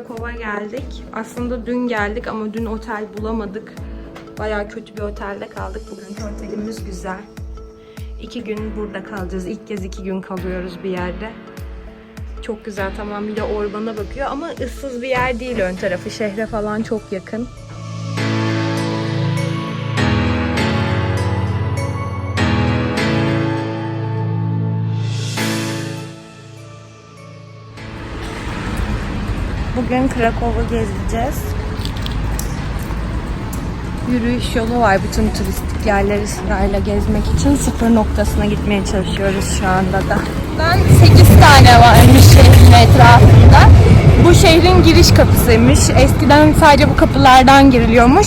Krakow'a geldik. Aslında dün geldik ama dün otel bulamadık. Bayağı kötü bir otelde kaldık. Bugünkü otelimiz güzel. İki gün burada kalacağız. İlk kez iki gün kalıyoruz bir yerde. Çok güzel tamamıyla ormana bakıyor ama ıssız bir yer değil ön tarafı. Şehre falan çok yakın. Bugün Krakow'u gezeceğiz. Yürüyüş yolu var bütün turistik yerleri sırayla gezmek için. Sıfır noktasına gitmeye çalışıyoruz şu anda da. Ben 8 tane varmış şehrin etrafında. Bu şehrin giriş kapısıymış. Eskiden sadece bu kapılardan giriliyormuş.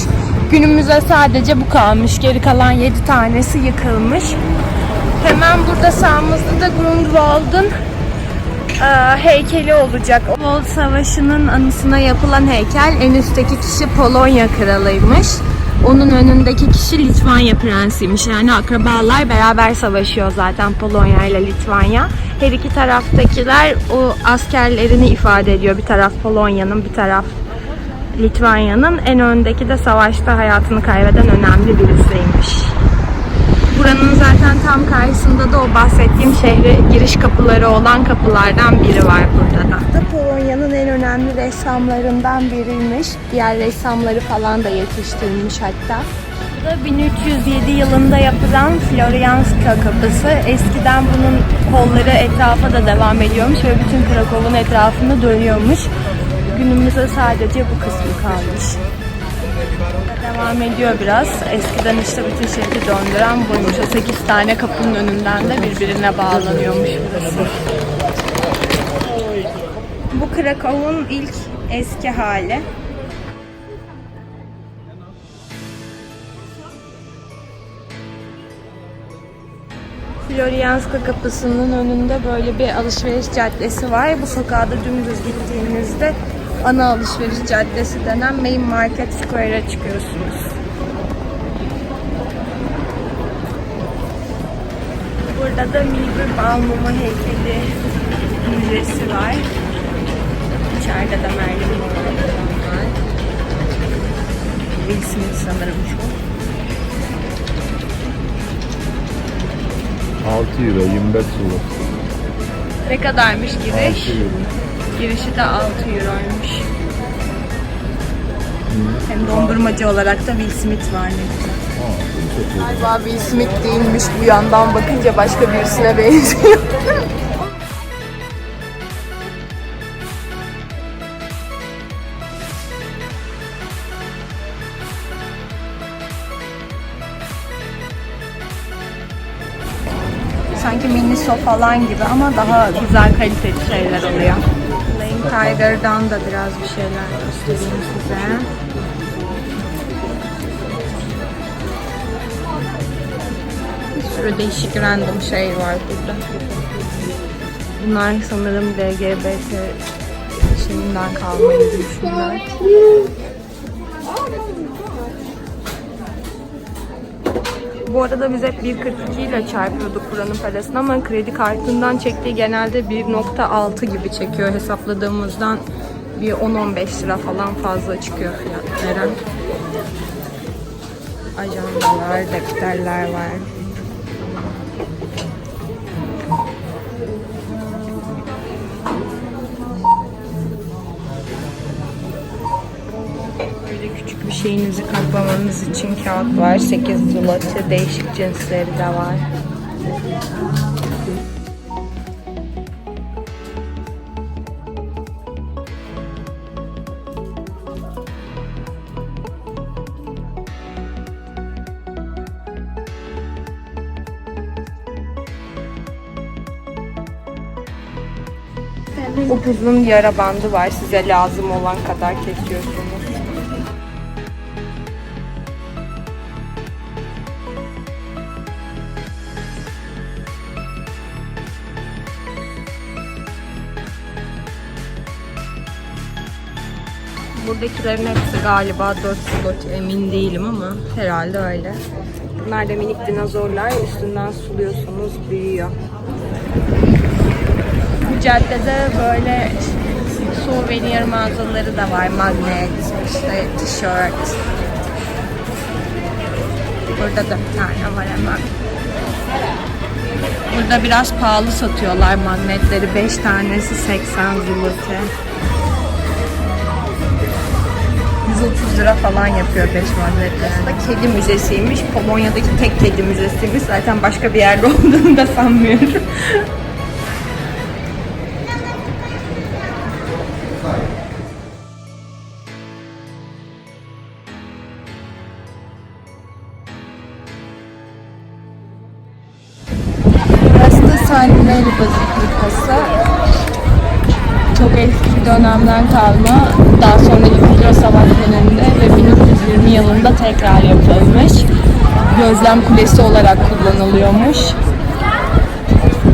Günümüze sadece bu kalmış. Geri kalan 7 tanesi yıkılmış. Hemen burada sağımızda da Grundwald'ın e, heykeli olacak. Old Savaşı'nın anısına yapılan heykel. En üstteki kişi Polonya kralıymış. Onun önündeki kişi Litvanya prensiymiş. Yani akrabalar beraber savaşıyor zaten Polonya ile Litvanya. Her iki taraftakiler o askerlerini ifade ediyor. Bir taraf Polonya'nın, bir taraf Litvanya'nın. En öndeki de savaşta hayatını kaybeden önemli birisiymiş. Buranın zaten tam karşısında da o bahsettiğim şehre giriş kapıları olan kapılardan biri var burada da. Polonya'nın en önemli ressamlarından biriymiş. Diğer ressamları falan da yetiştirmiş hatta. Bu da 1307 yılında yapılan Florianska kapısı. Eskiden bunun kolları etrafa da devam ediyormuş ve bütün Krakow'un etrafını dönüyormuş. Günümüzde sadece bu kısmı kalmış. Devam ediyor biraz. Eskiden işte bütün şehri döndüren buymuş. O 8 tane kapının önünden de birbirine bağlanıyormuş burası. Bu Krakow'un ilk eski hali. Florianska kapısının önünde böyle bir alışveriş caddesi var. Bu sokağa da dümdüz gittiğinizde ana alışveriş caddesi denen Main Market Square'a çıkıyorsunuz. Burada da Milgür Balmumu heykeli müzesi var. İçeride de Marilyn Monroe var. Will Smith sanırım şu. 6 euro 25 euro. Ne kadarmış 6 giriş? euro. Girişi de 6 euroymuş. Hem dondurmacı olarak da Will Smith var ne güzel. Aa, çok iyi. Galiba Will Smith değilmiş bu yandan bakınca başka birisine benziyor. Sanki Miniso falan gibi ama daha güzel kaliteli şeyler oluyor. Tiger'dan da biraz bir şeyler göstereyim size. Bir sürü değişik random şey var burada. Bunlar sanırım LGBT şeyinden kalma yürüyüşler. Bu arada biz hep 1.42 ile çarpıyorduk buranın parasını ama kredi kartından çektiği genelde 1.6 gibi çekiyor hesapladığımızdan bir 10-15 lira falan fazla çıkıyor fiyatları. Ajandalar, defterler var. Şeyinizi kaplamanız için kağıt var. 8 zloty, değişik cinsleri de var. Upuzun yara bandı var. Size lazım olan kadar kesiyorsunuz. Buradakilerin hepsi galiba 4 slot emin değilim ama herhalde öyle. Bunlar da minik dinozorlar. Üstünden suluyorsunuz büyüyor. Bu caddede böyle souvenir mağazaları da var. Magnet, işte tişört. Burada da bir tane var hemen. Burada biraz pahalı satıyorlar magnetleri. 5 tanesi 80 zloty. 130 lira falan yapıyor 5 magnetle. Aslında kedi müzesiymiş. Polonya'daki tek kedi müzesiymiş. Zaten başka bir yerde olduğunu da sanmıyorum. Burası da Sandinelli Bazilikası. Çok eski bir dönemden kalma. Daha sonra yıkılıyor savaş döneminde ve 1920 yılında tekrar yapılmış. Gözlem kulesi olarak kullanılıyormuş.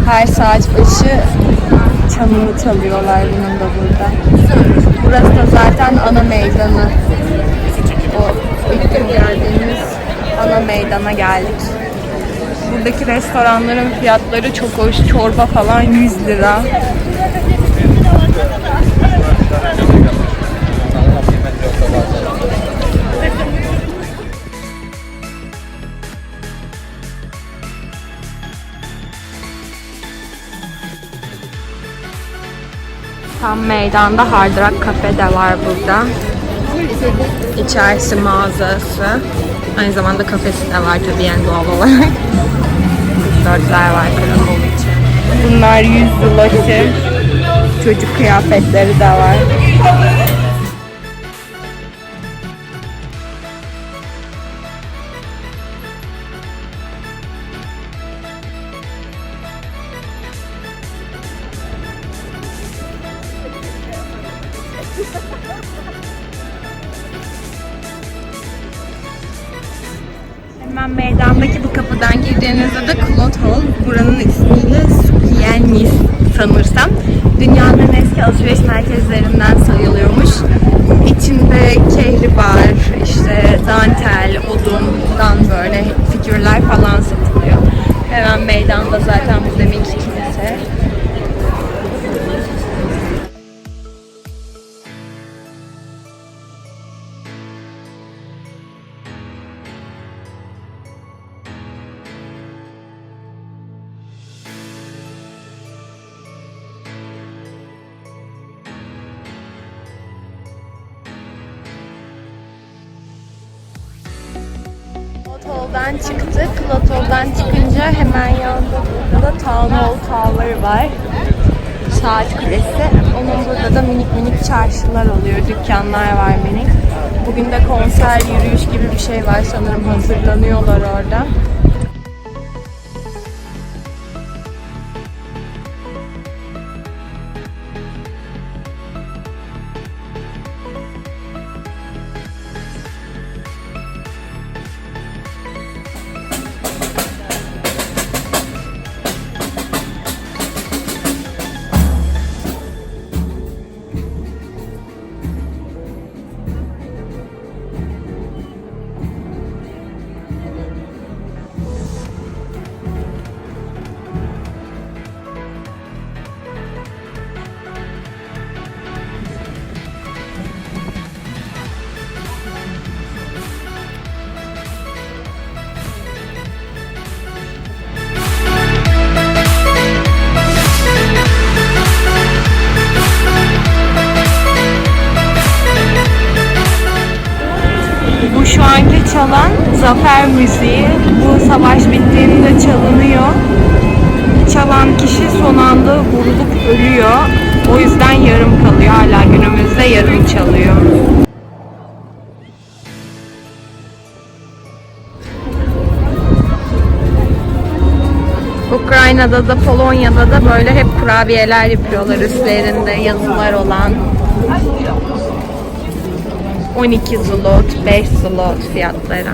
Her saat başı çanını çalıyorlar bunun da burada. Burası da zaten ana meydanı. O ilk gün geldiğimiz ana meydana geldik. Buradaki restoranların fiyatları çok hoş. Çorba falan 100 lira. Tam meydanda Hard Rock Cafe de var burada. İçerisi mağazası. Aynı zamanda kafesi de var tabii yani doğal olarak. Dörtler var Krakow için. Bunlar 100 zloty. Çocuk kıyafetleri de var. Hemen meydandaki bu kapıdan girdiğinizde de Clot Hall. Buranın ismiyle Sukiyenis sanırsam. Dünyanın eski alışveriş merkezlerinden sayılıyormuş. İçinde kehribar, işte dantel, odundan böyle figürler falan satılıyor. Hemen meydanda zaten bu deminki Klotol'dan çıktık. Klotol'dan çıkınca hemen yanında da Town Hall Tower var. Saat kulesi. Onun burada da minik minik çarşılar oluyor. Dükkanlar var minik. Bugün de konser, yürüyüş gibi bir şey var sanırım. Hazırlanıyorlar orada. Şu anki çalan zafer müziği. Bu savaş bittiğinde çalınıyor. Çalan kişi son anda vurulup ölüyor. O yüzden yarım kalıyor. Hala günümüzde yarım çalıyor. Ukrayna'da da Polonya'da da böyle hep kurabiyeler yapıyorlar üstlerinde yazılar olan. 12 zlot, 5 zlot fiyatları.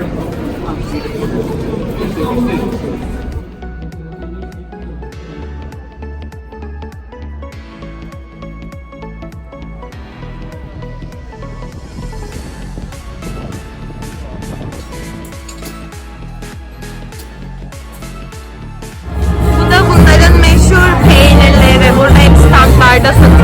Bu da bunların meşhur peynirleri. Burada hep standlarda satılıyor.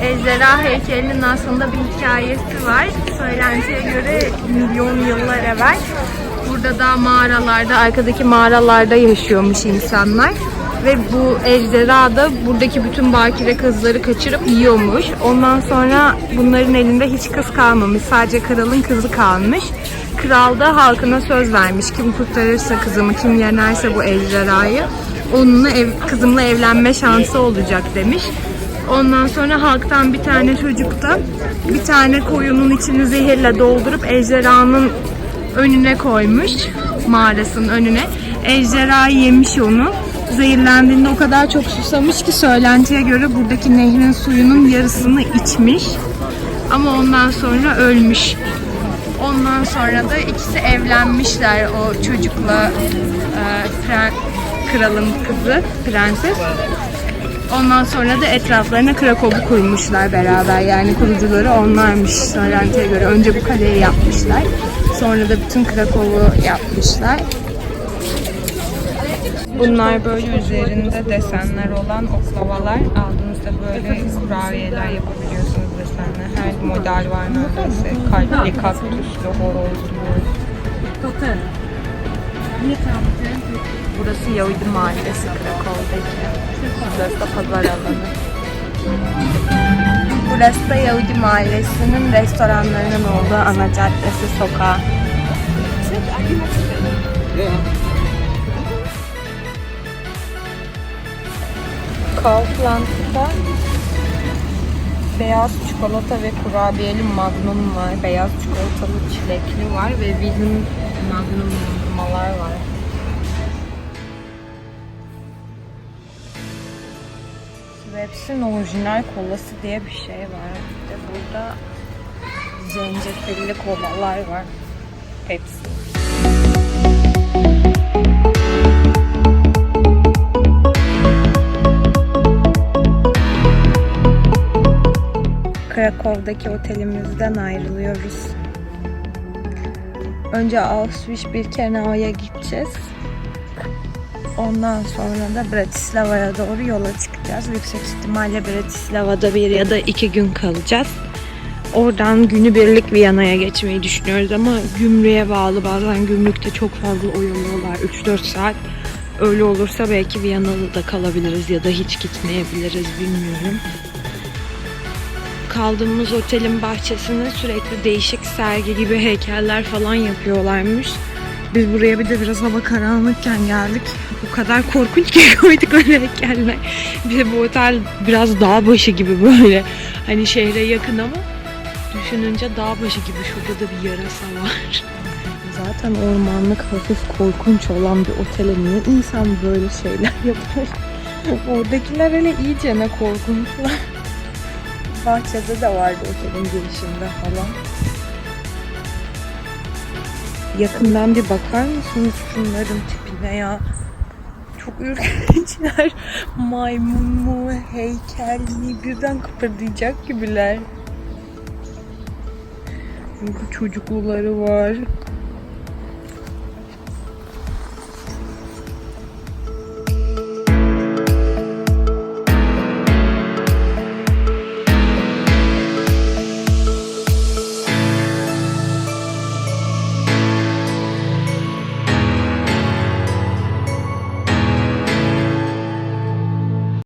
Ejderha heykelinin aslında bir hikayesi var. Söylentiye göre milyon yıllar evvel burada da mağaralarda, arkadaki mağaralarda yaşıyormuş insanlar. Ve bu ejderha da buradaki bütün bakire kızları kaçırıp yiyormuş. Ondan sonra bunların elinde hiç kız kalmamış. Sadece kralın kızı kalmış. Kral da halkına söz vermiş. Kim kurtarırsa kızımı, kim yenerse bu ejderhayı onunla ev, kızımla evlenme şansı olacak demiş. Ondan sonra halktan bir tane çocuk da bir tane koyunun içini zehirle doldurup ejderhanın önüne koymuş. Mağarasının önüne. Ejderha yemiş onu. Zehirlendiğinde o kadar çok susamış ki söylentiye göre buradaki nehrin suyunun yarısını içmiş. Ama ondan sonra ölmüş. Ondan sonra da ikisi evlenmişler o çocukla e, pre- kralın kızı, prenses. Ondan sonra da etraflarına Krakow'u kurmuşlar beraber. Yani kurucuları onlarmış söylentiye göre. Önce bu kaleyi yapmışlar. Sonra da bütün Krakow'u yapmışlar. Bunlar böyle üzerinde desenler olan oklavalar. Aldığınızda böyle kurabiyeler yapabiliyorsunuz desenler. Her model var neredeyse. Kalpli, kaktüslü, horozlu. Burası Yahudi Mahallesi Krakow'daki. Burası da pazar alanı. Burası da Yahudi Mahallesi'nin restoranlarının olduğu ana caddesi sokağı. Kaufland'da beyaz çikolata ve kurabiyeli magnum var. Beyaz çikolatalı çilekli var ve vegan magnum dondurmalar var. Schweppes'in orijinal kolası diye bir şey var. Bir burada zencefilli kolalar var. Hepsi. Krakow'daki otelimizden ayrılıyoruz. Önce Auschwitz Birkenau'ya gideceğiz. Ondan sonra da Bratislava'ya doğru yola çıkacağız. Yüksek ihtimalle Bratislava'da bir ya da iki gün kalacağız. Oradan günübirlik Viyana'ya geçmeyi düşünüyoruz ama gümrüğe bağlı. Bazen gümrükte çok fazla oyalıyorlar. 3-4 saat. Öyle olursa belki Viyana'da kalabiliriz ya da hiç gitmeyebiliriz bilmiyorum kaldığımız otelin bahçesinde sürekli değişik sergi gibi heykeller falan yapıyorlarmış. Biz buraya bir de biraz hava karanlıkken geldik. O kadar korkunç ki öyle heykeller. Bir de bu otel biraz dağ başı gibi böyle. Hani şehre yakın ama düşününce dağ başı gibi şurada da bir yarasa var. Zaten ormanlık hafif korkunç olan bir otele niye insan böyle şeyler yapar? Oradakiler hele iyice ne korkunçlar. Bahçede de vardı otelin girişinde falan. Yakından bir bakar mısınız şunların tipine ya? Çok ürkünçler. Maymun mu, heykel mi birden kıpırdayacak gibiler. Bu çocukluları var.